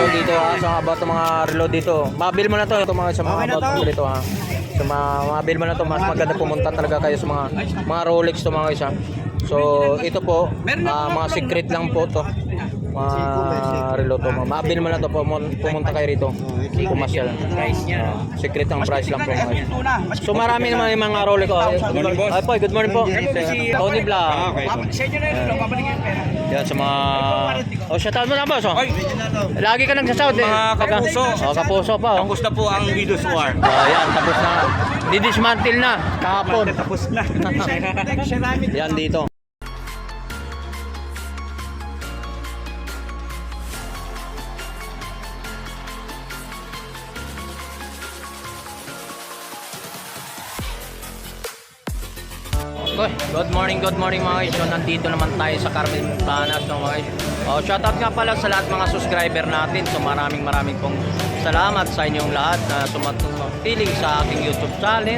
So dito ha, sa about ng mga reload dito. Mabil mo na to, ito mga sa mga Okay about to. dito ha. So ma mabil mo na to, mas maganda pumunta talaga kayo sa mga mga Rolex to mga isa. So ito po, ah, mga secret lang po to. Mga reload to. Mabil mo na to, pumun- pumunta kayo rito. Pumasyal. Price niya. Ah, secret ang price lang po. Tuna. So marami naman yung mga Rolex. Good morning, boss. Ay po, good morning po. Tony. Ah, okay. Sa inyo na yun, babalikin yung pera. Yan sa mga... Oh, shoutout mo na boss. Oh. Lagi ka nagsasout eh. Mga kapuso. Oh, kapuso pa. Oh. tapos na po ang Videos War. Oh, yan, tapos na. Didismantle na. Kahapon. Tapos na. Yan dito. Okay, good morning, good morning mga guys. So, nandito naman tayo sa Carmen Planas no, mga guys. Oh, shoutout nga pala sa lahat mga subscriber natin. So maraming maraming pong salamat sa inyong lahat na sumatiling sa aking YouTube channel.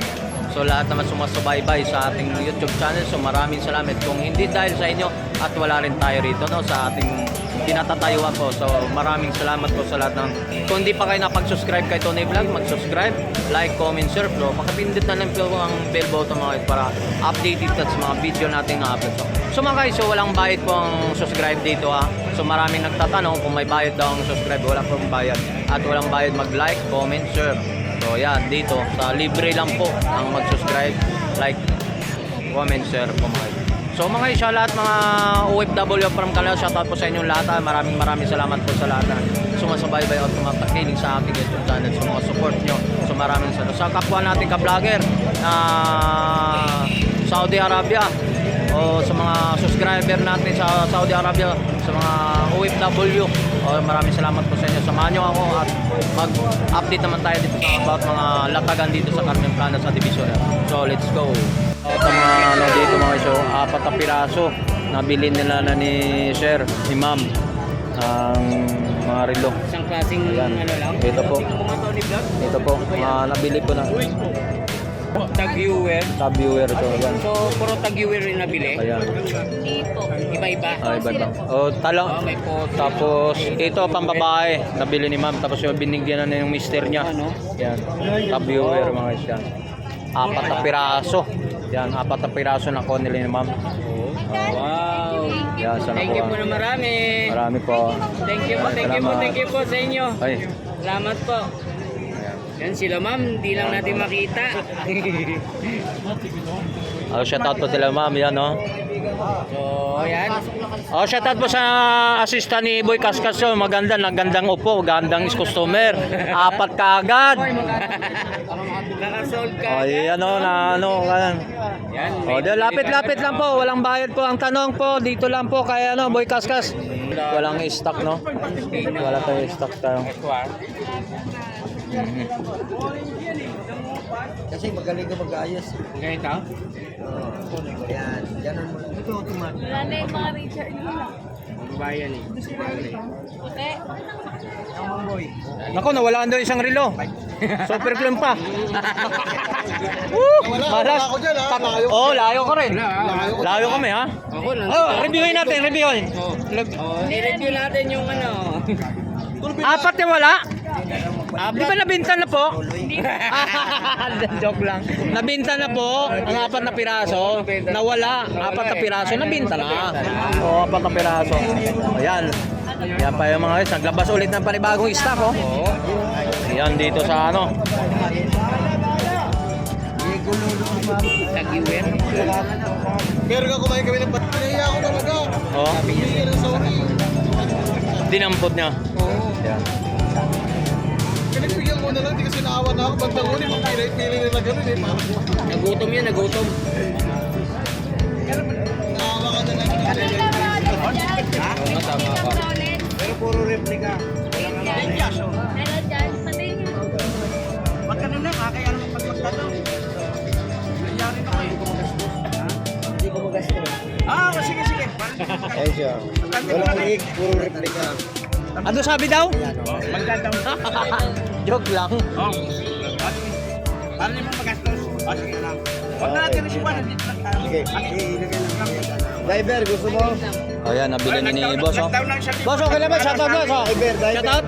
So lahat naman sumasubaybay sa ating YouTube channel. So maraming salamat kung hindi dahil sa inyo at wala rin tayo rito no sa ating tinatatayuan ko. So maraming salamat po sa lahat ng kung hindi pa kayo napag-subscribe kay Tony Vlog, mag-subscribe, like, comment, share. So pakipindot na lang po ang bell button mga guys para updated at sa mga video natin na upload. So, so mga guys, so walang bayad po ang subscribe dito ha. So maraming nagtatanong kung may bayad daw ang subscribe. Wala pong bayad. At walang bayad mag-like, comment, share. So yan, dito sa libre lang po ang mag-subscribe, like, comment, share po mga guys. So mga guys, sa lahat mga OFW from Canada, shoutout po sa inyong lahat. ha. Maraming maraming salamat po sa lahat na sumasabay-bay at tumatakiling sa ating YouTube channel. So mga support nyo. So maraming salamat. Sa kapwa natin ka-vlogger, na Saudi Arabia, o sa mga subscriber natin sa Saudi Arabia, sa mga OFW, o maraming salamat po sa inyo. Samahan nyo ako at mag-update naman tayo dito sa about mga latagan dito sa Carmen Plana sa Divisoria. So let's go. At ang mga ano dito mga show, apat na piraso nabili nila na ni Sir, ni Ma'am ang mga relo. Isang klaseng Ayan. ano lang. Ito po. Ito po, mga nabili po na Tag-viewer. sa viewer to. Ayan. So, puro tag-viewer rin nabili. Ayan. Iba-iba. Ay, iba ba? O, talang. Oh, may photo. Tapos, ito pang babae, nabili ni ma'am. Tapos yung binigyan na ng mister niya. Ano? Yan. Top viewer mga guys yan. Apat na piraso. Yan, apat na piraso na ko nila ni ma'am. Wow. Yan, sana Thank po. you po na marami. Marami po. Thank you po, thank you po, Salamat. thank you po sa inyo. Ay. Salamat po. Yan sila ma'am, di lang natin makita. Oh, shout out po sila ma'am. Yan, no? So, yan. Oh, shout out po sa assistant ni Boy Kaskas. oh. Maganda, nagandang upo, gandang is customer. Apat kaagad. Nakasold ka. Oh, yan o, na ano, yan. Oh, di, lapit-lapit lang po, walang bayad po. Ang tanong po, dito lang po kay ano, Boy Kaskas. Walang stock, no? Wala tayo stock tayo. Mhm. Kasi magaling ka mag-ayos. Ganito? Oo. Yan. Ganun mo. Ito automatic. Wala na yung mga Richard nila. Bayan eh. Okay. Nako, nawalaan doon isang relo. Super clean pa. Woo! Malas. ako dyan, ha? Layo. Oh, layo ko rin. Layo. Layo kami, ha? Ako lang. Oh, reviewin natin, reviewin. Oh, i-review natin yung ano. Apat na wala? Di ba nabinta na po? Joke lang. Nabinta na po ang apat na piraso. Nawala. Apat na piraso. Nabinta na. Oo, apat na piraso. Ayan. Yan pa yung mga guys. Naglabas ulit ng panibagong stock, oh. Yan dito sa ano. Tag-viewer. Pero ka kumain kami ng bat. Nahiya ako talaga. Oh. Hindi. Dinampot niya. Oo. Yan. Ko na lang. Hindi kasi naawa na ako. Bandang huli. Kung pinay-pili nila ganun eh. Parang Nagutom yan, nagutom. naawa ka na lang. Oo nga, tama ka. Pero puro replika. Meron dyan. Patayin nyo. Wag ka na lang. Kaya naman pag magtanong. Nangyari na kayo. Hindi ko magastos. Ah, sige, sige. Ay siya. Walang leak. Puro replika. Ano sabi daw? Joke lang. Para naman magastos. Ah, sige lang. Huwag na natin tayo. Sige. Driver, gusto mo? Oh, yan. Nabili ni, ni boss, oh. Boss, okay lang ba? Shoutout na. So, Driver, driver.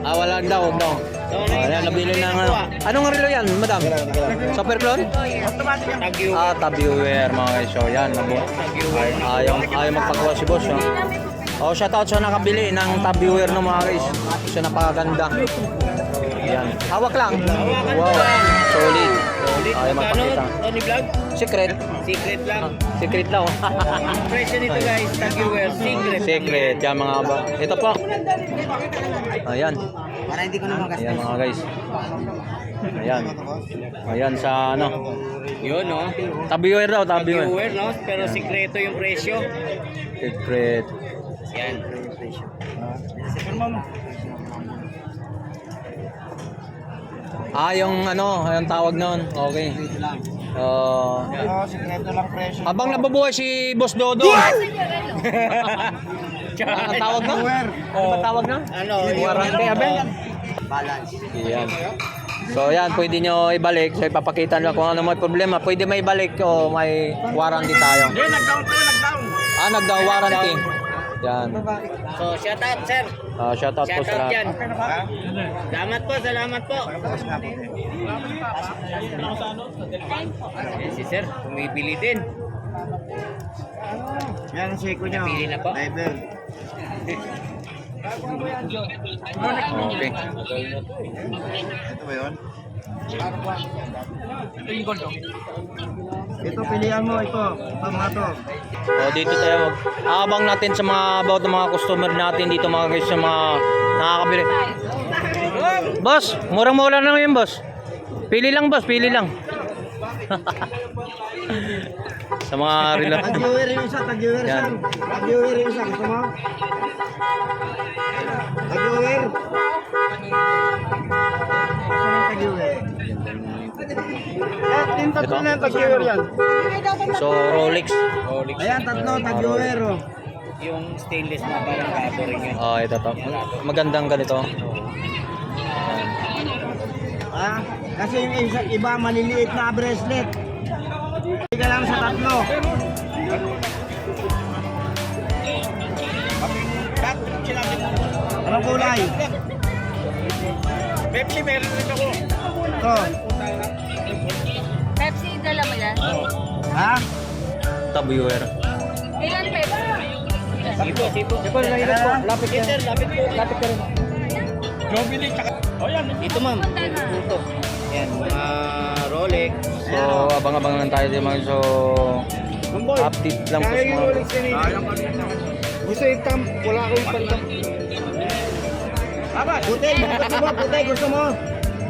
Ah, wala daw, huwag daw. Ah, yan, nabili na nga. Anong relo yan, madam? Super clone? Automatic yan. Tagyo. Ah, Tabiware mga. So, yan. Nabu ay, ayaw, ayaw magpakuha si boss. Oh. Oh, shoutout sa nakabili ng Tabiware no mga guys. Siya napakaganda. Yan. Hawak lang. Wow. Solid. Ayaw Ano, magpakita. Tony Vlog? Secret. Secret lang. Secret lang. oh. Ang presyo nito guys, Tagyo-ware, secret. Secret. Yan mga ba. Ito po. Ayan. Para hindi ko na magastos. Ayan mga guys. Ayan. Ayan sa ano. Yun, no? Tabiware daw, tabiware. Tagyo-ware, no? Pero sikreto yung presyo. Secret. Yan. Ah, yung ano, yung tawag noon. Okay. Uh, Oo, sikreto lang presyo. habang nabubuhay si Boss Dodo. Ano ang tawag nun? Ano ba tawag nun? Ano? Warranty, abe? Balance. Yan. So yan, pwede nyo ibalik. So ipapakita nyo kung ano may problema. Pwede may ibalik o may warranty tayo. Hindi, nag-down ko, nag-down. Ah, nagdaw warranty. Yan. So, shout out, sir. Ah, shout out po Shout sa out yan. lahat. Salamat po, salamat po. Yan si sir, bumibili din. Yan ang seko niya. Pili na po. Driver. Okay. Ito ba yun? Ito, pilihan mo ito. Ito mga to. So dito tayo abang natin sa mga about ng mga customer natin dito mga guys sa mga nakakabili. Boss, murang-mura na yun, boss. Pili lang, boss, pili lang. sa mga relo. Tag-viewer yung isa, tag-viewer isa. Tag-viewer yung isa. Gusto mo? Tag-viewer. Gusto mo tag-viewer? Eh, yung tatlo Ito? na yung tag-viewer yan. So Rolex. Rolex. Ayan, tatlo, tag-viewer. oh. Yung stainless na parang rin yun. Oh, ito to. Magandang ganito. Ah, kasi yung isa, iba maliliit na bracelet. Hindi ka lang sa tatlo. Anong kulay? Pepsi, meron rin ako. Ito. Ha? Tabuyer. Ilan Pepsi? Sipo, sipo. Sipo, nahirap po. Lapit ka, sir. Lapit po. Lapit ka rin. Ito, ma'am. Punta na. Ito. Yan, mga Rolex. So abang-abang lang tayo din mga so update lang po sa mga Gusto itam, wala akong pantam. Aba, puti, gusto mo, puti, gusto mo.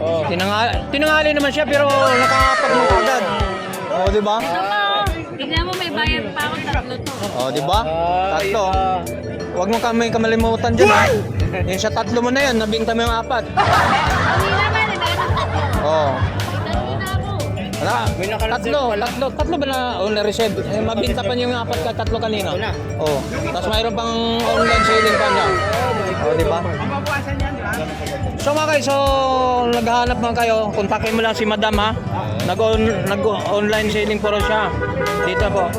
Oh, tinangali, tinangali naman siya pero nakakapag mo agad. Oh, di ba? Tignan mo may bayad pa ako tatlo to. Oh, di ba? Tatlo. Huwag mo kami kamalimutan dyan. ha? Yung sa tatlo mo na yan, nabinta mo yung apat. Hindi naman, eh, meron tatlo. Oh. Tatlo na ako. Wala. Tatlo, tatlo, tatlo ba na oh, na-reserve? Eh, mabinta pa niyo yung apat ka tatlo kanina. Na. Oh. Tapos mayroon pang online selling pa niya. Oh, di ba? Mababawasan yan, di ba? So mga guys, so naghahanap mga kayo, kontakin mo lang si Madam ha. Nag-on, nag-online selling po raw siya. Dito po.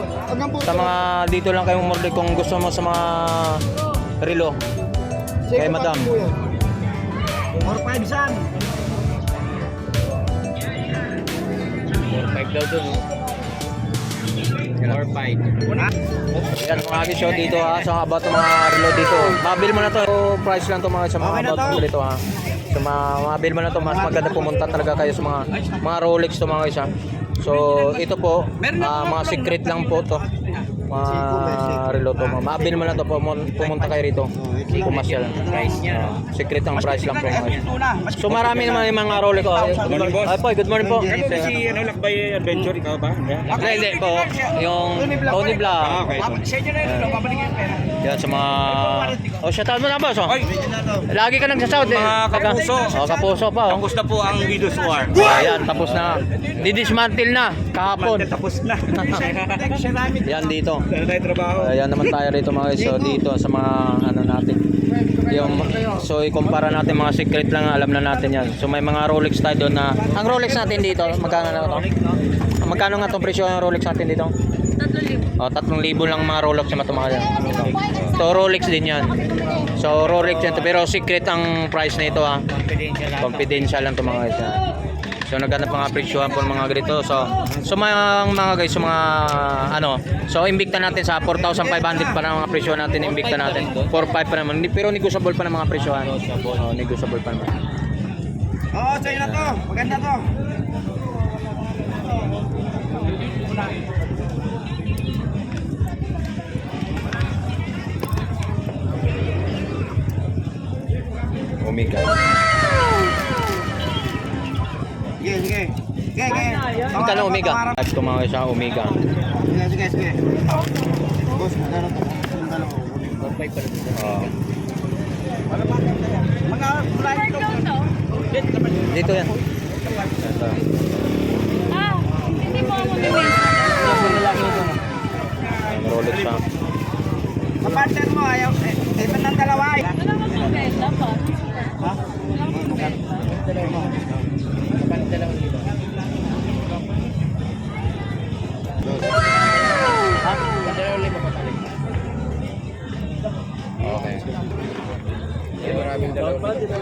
Sa mga dito lang kayo umorder kung gusto mo sa mga relo. Kay Madam. Or 5 san. 4-5 daw dun, no? 4-5. Yan mga so dito ha, sa about mga relo dito. Mabil mo na to. So, price lang to mga sa mga Okay about dito ha. So mga mabil mo na to, mas maganda pumunta talaga kayo sa mga mga Rolex to mga guys ha. So ito po, ah, mga secret lang po to. Mga relo to. Mabil mo na to, pumun- pumunta kayo rito. Pumasyal. Price niya? Secret ang price lang po So marami naman yung mga Rolex ko. Good morning boss. Ay po, good morning po. Si ano, Lakbay Adventure, ikaw ba? Hindi, hindi po. Yung Tony Vlog. Ah, okay. Sa inyo na yun, babalik yung pera. Yan sa mga... Oh, shoutout mo na boss. Oh. Lagi ka nagsasout eh. Mga kapuso. Oh, kapuso pa oh. Tapos na po ang Widows War. Ayan, tapos na. Didismantle na kahapon. Tapos na. Yan dito. Wala tayo trabaho. Ayan naman tayo rito mga guys. So dito sa mga ano natin. Yung so ikumpara natin mga secret lang alam na natin yan. So may mga Rolex tayo doon na ang Rolex natin dito magkano na to? Magkano nga tong presyo ng Rolex natin dito? Tatlo libo. Oh, 3,000 lang mga Rolex na ito mga yan. Ito Rolex din yan. So Rolex yan to. Pero secret ang price na ito ha. Confidential lang. Confidential lang to mga guys. ha. So naghanap mga presyohan po ng mga ganito. So so mga mga guys, so mga ano, so imbikta natin sa 4,500 pa ng mga presyo natin, imbikta natin. 4,500 pa naman. Hindi- Pero negotiable pa ng mga presyohan. Oh, negotiable pa naman. Oo, sa'yo na to. Maganda to. Omega. Sige, sige. Sige, sige. Ang tanong Omega. Mga guys ha, Omega. Sige, sige, sige. Boss, magkano to? Magkano? Oh. Mga flight to. Dito yan. Ito. Ah, hindi mo ako nabenta. Rolex pa. Kapartner mo, ayaw. Eh, ito ng dalawa. eh. Wala pang benta pa. Ha? Wala Balik dalawang libo. Okay. Eh, maraming dalawang libo.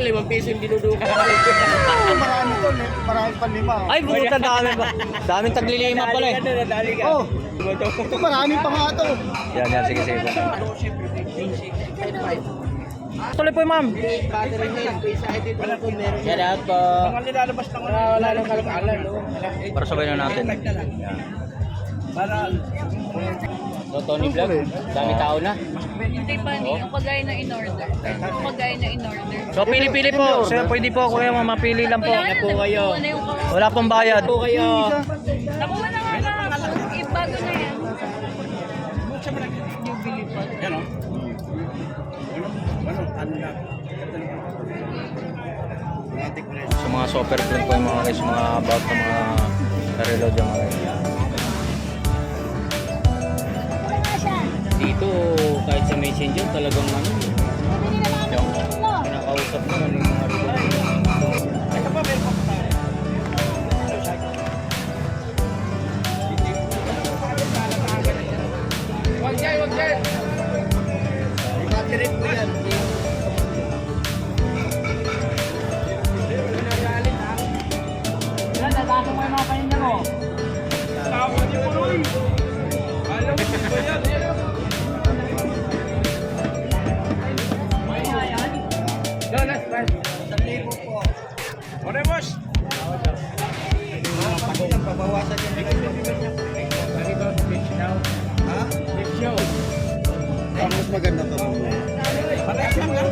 Limang piso yung dinudukan. Marami to, marami pa lima. Oh. Ay, bukutan dami ba? Daming taglilima pala eh. Dali ka, Oh, marami pa nga to. Yan, yan, sige, sige. 2, Tuloy po, ma'am. Shout out po. Nilalabas lang wala wala lang kalakalan. Para sabay na natin. Para So, Tony Vlog, dami tao na. Hindi pa ni, yung kagaya na in order. Yung kagaya na in order. So, pili-pili po. So, pwede po, kuya, mamapili lang po. Wala po kayo. Wala pong bayad. Po kayo. Sa mga super plan po yung mga guys, mga about ng mga karelo dyan mga guys. Dito, kahit sa messenger, talagang ano, Yung, kinakausap mo ano yung mga relo. Ito pa, meron pa tayo. Wag yan, wag yan. Po yan. Yan, maganda to. Parehas lang lang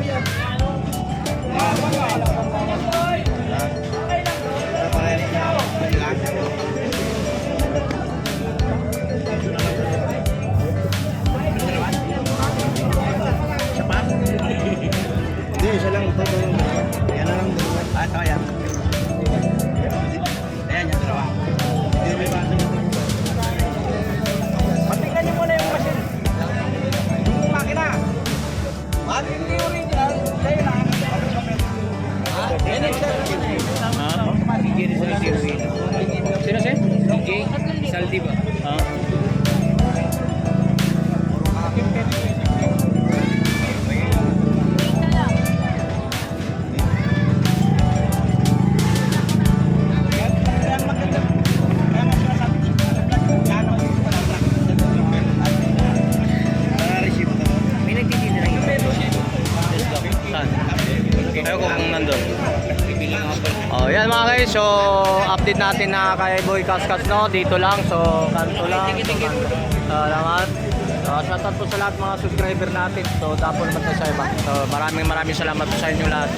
update natin na kay Boy Kaskas no. Dito lang. So, kanto lang. So, kanto. Salamat. So, shoutout po sa lahat mga subscriber natin. So, naman tayo sa iba. So, maraming maraming salamat po sa inyo lahat.